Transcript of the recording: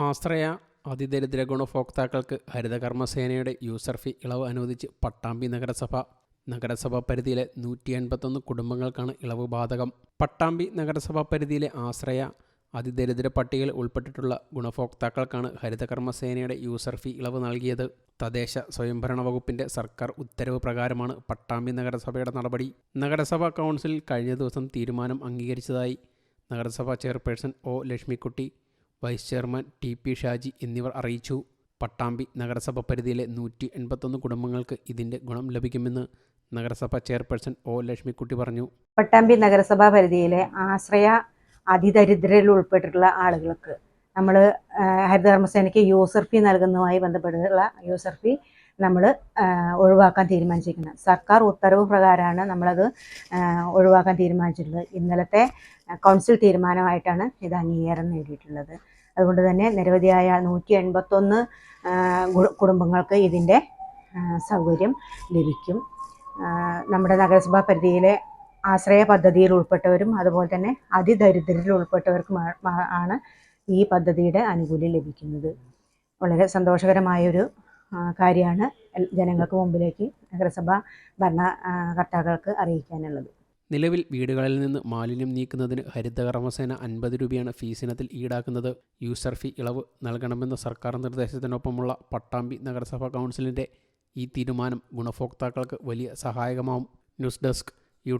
ആശ്രയ അതിദരിദ്ര ഗുണഭോക്താക്കൾക്ക് ഹരിതകർമ്മസേനയുടെ യൂസർ ഫീ ഇളവ് അനുവദിച്ച് പട്ടാമ്പി നഗരസഭ. നഗരസഭാ പരിധിയിലെ നൂറ്റി എൺപത്തൊന്ന് കുടുംബങ്ങൾക്കാണ് ഇളവ് ബാധകം. പട്ടാമ്പി നഗരസഭാ പരിധിയിലെ ആശ്രയ അതിദരിദ്ര പട്ടികയിൽ ഉൾപ്പെട്ടിട്ടുള്ള ഗുണഭോക്താക്കൾക്കാണ് ഹരിതകർമ്മസേനയുടെ യൂസർ ഫീ ഇളവ് നൽകിയത്. തദ്ദേശ സ്വയംഭരണ വകുപ്പിന്റെ സർക്കാർ ഉത്തരവ് പ്രകാരമാണ് പട്ടാമ്പി നഗരസഭയുടെ നടപടി. നഗരസഭാ കൗൺസിൽ കഴിഞ്ഞ ദിവസം തീരുമാനം അംഗീകരിച്ചതായി. നഗരസഭാ chairperson O Lakshmikutty vice chairman T P Shaji എന്നിവർ അറിയിച്ചു. പട്ടാമ്പി നഗരസഭ പരിധിയിലെ നൂറ്റി എൺപത്തൊന്ന് കുടുംബങ്ങൾക്ക് ഇതിന്റെ ഗുണം ലഭിക്കുമെന്ന് നഗരസഭ ചെയർപേഴ്സൺ ഒ ലക്ഷ്മിക്കുട്ടി പറഞ്ഞു. പട്ടാമ്പി നഗരസഭ പരിധിയിലെ ആശ്രയ അതിദരിദ്രരിൽ ഉൾപ്പെട്ടിട്ടുള്ള ആളുകൾക്ക് നമ്മൾ ഹരിതകർമ്മസേനയ്ക്ക് യൂസർ ഫീ നൽകുന്നതുമായി ബന്ധപ്പെട്ടുള്ള യൂസർ ഫീ നമ്മൾ ഒഴിവാക്കാൻ തീരുമാനിച്ചിരിക്കുന്നത്. സർക്കാർ ഉത്തരവ് പ്രകാരമാണ് നമ്മളത് ഒഴിവാക്കാൻ തീരുമാനിച്ചിട്ടുള്ളത്. ഇന്നലത്തെ കൗൺസിൽ തീരുമാനമായിട്ടാണ് ഇത് അംഗീകാരം നേടിയിട്ടുള്ളത്. അതുകൊണ്ട് തന്നെ നിരവധിയായ നൂറ്റി എൺപത്തൊന്ന് കുടുംബങ്ങൾക്ക് ഇതിന്റെ സൗകര്യം ലഭിക്കും. നമ്മുടെ നഗരസഭാ പരിധിയിലെ ആശ്രയ പദ്ധതിയിൽ ഉൾപ്പെട്ടവരും അതുപോലെ തന്നെ അതിദരിദ്രരിൽ ഉൾപ്പെട്ടവർക്കും ആണ് ഈ പദ്ധതിയുടെ ആനുകൂല്യം ലഭിക്കുന്നത്. വളരെ സന്തോഷകരമായൊരു കാര്യമാണ് ജനങ്ങൾക്ക് മുമ്പിലേക്ക് നഗരസഭ ഭരണകർത്താക്കൾക്ക് അറിയിക്കാനുള്ളത്. നിലവിൽ വീടുകളിൽ നിന്ന് മാലിന്യം നീക്കുന്നതിന് ഹരിതകർമ്മസേന അൻപത് രൂപയാണ് ഫീസിനത്തിൽ ഈടാക്കുന്നത്. യൂസർ ഫീ ഇളവ് നൽകണമെന്ന സർക്കാർ നിർദ്ദേശത്തിനൊപ്പമുള്ള പട്ടാമ്പി നഗരസഭാ കൗൺസിലിന്റെ ഈ തീരുമാനം ഗുണഭോക്താക്കൾക്ക് വലിയ സഹായകമാവും. News desk U